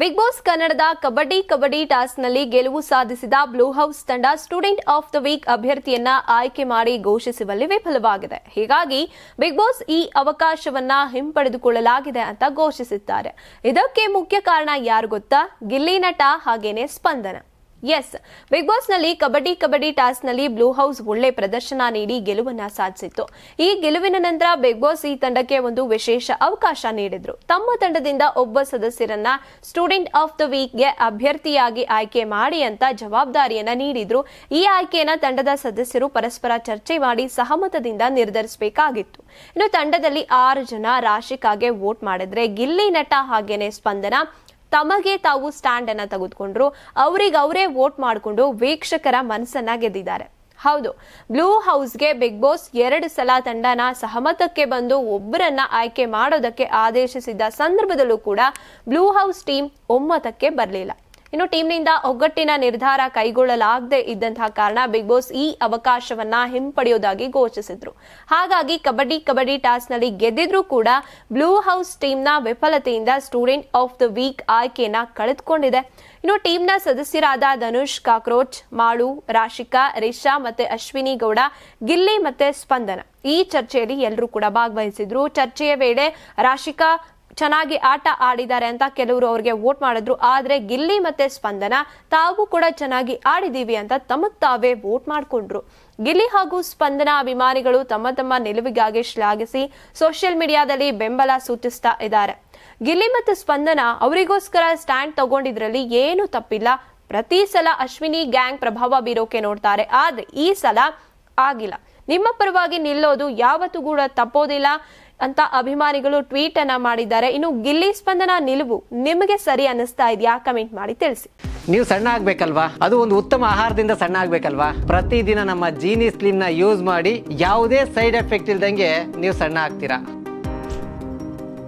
Big boss ಕನ್ನಡದ ಕಬಡ್ಡಿ ಕಬಡ್ಡಿ ಟಾಸ್ಕ್ನಲ್ಲಿ ಗೆಲುವು ಸಾಧಿಸಿದ ಬ್ಲೂ ಹೌಸ್ ತಂಡ ಸ್ಟೂಡೆಂಟ್ ಆಫ್ ದ ವೀಕ್ ಅಭ್ಯರ್ಥಿಯನ್ನ ಆಯ್ಕೆ ಮಾಡಿ ಘೋಷಿಸುವಲ್ಲಿ ವಿಫಲವಾಗಿದೆ. ಹೀಗಾಗಿ ಬಿಗ್ ಬಾಸ್ ಈ ಅವಕಾಶವನ್ನ ಹಿಂಪಡೆದುಕೊಳ್ಳಲಾಗಿದೆ ಅಂತ ಘೋಷಿಸಿದ್ದಾರೆ ಇದಕ್ಕೆ ಮುಖ್ಯ ಕಾರಣ ಯಾರು ಗೊತ್ತಾ? ಗಿಲ್ಲಿ ನಟ ಹಾಗೇನೆ ಸ್ಪಂದನ. ಎಸ್ ಬಿಗ್ ಬಾಸ್ನಲ್ಲಿ ಕಬಡ್ಡಿ ಕಬಡ್ಡಿ ಟಾಸ್ನಲ್ಲಿ ಬ್ಲೂ ಹೌಸ್ ಒಳ್ಳೆ ಪ್ರದರ್ಶನ ನೀಡಿ ಗೆಲುವನ್ನ ಸಾಧಿಸಿತ್ತು. ಈ ಗೆಲುವಿನ ನಂತರ ಬಿಗ್ ಬಾಸ್ ಈ ತಂಡಕ್ಕೆ ಒಂದು ವಿಶೇಷ ಅವಕಾಶ ನೀಡಿದ್ರು. ತಮ್ಮ ತಂಡದಿಂದ ಒಬ್ಬ ಸದಸ್ಯರನ್ನ ಸ್ಟೂಡೆಂಟ್ ಆಫ್ ದ ವೀಕ್ಗೆ ಅಭ್ಯರ್ಥಿಯಾಗಿ ಆಯ್ಕೆ ಮಾಡಿ ಅಂತ ಜವಾಬ್ದಾರಿಯನ್ನ ನೀಡಿದ್ರು. ಈ ಆಯ್ಕೆಯನ್ನ ತಂಡದ ಸದಸ್ಯರು ಪರಸ್ಪರ ಚರ್ಚೆ ಮಾಡಿ ಸಹಮತದಿಂದ ನಿರ್ಧರಿಸಬೇಕಾಗಿತ್ತು. ಇನ್ನು ತಂಡದಲ್ಲಿ ಆರು ಜನ ರಾಶಿಕಾಗೆ ವೋಟ್ ಮಾಡಿದ್ರೆ ಗಿಲ್ಲಿ ನಟ ಹಾಗೇನೆ ಸ್ಪಂದನ. ತಮಗೆ ತಾವು ಸ್ಟ್ಯಾಂಡ್ ಅನ್ನ ತೆಗೆದುಕೊಂಡ್ರು. ಅವ್ರಿಗೆ ಅವರೇ ವೋಟ್ ಮಾಡಿಕೊಂಡು ವೀಕ್ಷಕರ ಮನಸ್ಸನ್ನ ಗೆದ್ದಿದ್ದಾರೆ. ಹೌದು ಬ್ಲೂ ಹೌಸ್ಗೆ ಬಿಗ್ ಬಾಸ್ ಎರಡು ಸಲ ತಂಡನ ಸಹಮತಕ್ಕೆ ಬಂದು ಒಬ್ಬರನ್ನ ಆಯ್ಕೆ ಮಾಡೋದಕ್ಕೆ ಆದೇಶಿಸಿದ್ದ ಸಂದರ್ಭದಲ್ಲೂ ಕೂಡ ಬ್ಲೂ ಹೌಸ್ ಟೀಮ್ ಒಮ್ಮತಕ್ಕೆ ಬರಲಿಲ್ಲ. ಇನ್ನು ಟೀಮ್ನಿಂದ ಒಗ್ಗಟ್ಟಿನ ನಿರ್ಧಾರ ಕೈಗೊಳ್ಳಲಾಗದೆ ಇದ್ದಂತಹ ಕಾರಣ ಬಿಗ್ ಬಾಸ್ ಈ ಅವಕಾಶವನ್ನ ಹಿಂಪಡೆಯೋದಾಗಿ ಘೋಷಿಸಿದ್ರು. ಹಾಗಾಗಿ ಕಬಡ್ಡಿ ಕಬಡ್ಡಿ ಟಾಸ್ನಲ್ಲಿ ಗೆದ್ದಿದ್ರು ಕೂಡ ಬ್ಲೂ ಹೌಸ್ ಟೀಮ್ನ ವಿಫಲತೆಯಿಂದ ಸ್ಟೂಡೆಂಟ್ ಆಫ್ ದ ವೀಕ್ ಆಯ್ಕೆಯನ್ನ ಕಳೆದುಕೊಂಡಿದೆ. ಇನ್ನು ಟೀಮ್ನ ಸದಸ್ಯರಾದ ಧನುಷ್ ಕಾಕ್ರೋಚ್, ಮಾಳು, ರಾಶಿಕಾ, ರಿಷಾ ಮತ್ತೆ ಅಶ್ವಿನಿ ಗೌಡ, ಗಿಲ್ಲಿ ಮತ್ತೆ ಸ್ಪಂದನ ಈ ಚರ್ಚೆಯಲ್ಲಿ ಎಲ್ಲರೂ ಕೂಡ ಭಾಗವಹಿಸಿದ್ರು. ಚರ್ಚೆಯ ವೇಳೆ ರಾಶಿಕಾ ಚೆನ್ನಾಗಿ ಆಟ ಆಡಿದ್ದಾರೆ ಅಂತ ಕೆಲವರು ಅವ್ರಿಗೆ ವೋಟ್ ಮಾಡಿದ್ರು. ಆದ್ರೆ ಗಿಲ್ಲಿ ಮತ್ತೆ ಸ್ಪಂದನ ತಾವು ಕೂಡ ಚೆನ್ನಾಗಿ ಆಡಿದೀವಿ ಅಂತ ತಮ್ಮ ತಾವೇ ವೋಟ್ ಮಾಡಿಕೊಂಡ್ರು. ಗಿಲ್ಲಿ ಹಾಗೂ ಸ್ಪಂದನ ಅಭಿಮಾನಿಗಳು ತಮ್ಮ ತಮ್ಮ ನಿಲುವಿಗಾಗಿ ಶ್ಲಾಘಿಸಿ ಸೋಷಿಯಲ್ ಮೀಡಿಯಾದಲ್ಲಿ ಬೆಂಬಲ ಸೂಚಿಸ್ತಾ ಇದ್ದಾರೆ. ಗಿಲ್ಲಿ ಮತ್ತು ಸ್ಪಂದನ ಅವರಿಗೋಸ್ಕರ ಸ್ಟ್ಯಾಂಡ್ ತಗೊಂಡಿದ್ರಲ್ಲಿ ಏನು ತಪ್ಪಿಲ್ಲ. ಪ್ರತಿ ಸಲ ಅಶ್ವಿನಿ ಗ್ಯಾಂಗ್ ಪ್ರಭಾವ ಬೀರೋಕೆ ನೋಡ್ತಾರೆ. ಆದ್ರೆ ಈ ಸಲ ಆಗಿಲ್ಲ. ನಿಮ್ಮ ಪರವಾಗಿ ನಿಲ್ಲೋದು ಯಾವತ್ತೂ ಕೂಡ ತಪ್ಪೋದಿಲ್ಲ. ಅಂತ ಅಭಿಮಾನಿಗಳು ಟ್ವೀಟ್ ಅನ್ನ ಮಾಡಿದ್ದಾರೆ. ಇನ್ನು ಗಿಲ್ಲಿ ಸ್ಪಂದನ ನಿಲುವು ನಿಮಗೆ ಸರಿ ಅನಿಸ್ತಾ ಇದೆಯಾ? ಕಮೆಂಟ್ ಮಾಡಿ ತಿಳಿಸಿ. ನೀವು ಸಣ್ಣ ಆಗ್ಬೇಕಲ್ವಾ? ಅದು ಒಂದು ಉತ್ತಮ ಆಹಾರದಿಂದ ಸಣ್ಣ ಆಗ್ಬೇಕಲ್ವಾ? ಪ್ರತಿದಿನ ನಮ್ಮ ಜೀನಿ ಸ್ಲಿಮ್ನ ಯೂಸ್ ಮಾಡಿ ಯಾವುದೇ ಸೈಡ್ ಎಫೆಕ್ಟ್ ಇಲ್ದಂಗೆ ನೀವು ಸಣ್ಣ ಆಗ್ತೀರಾ?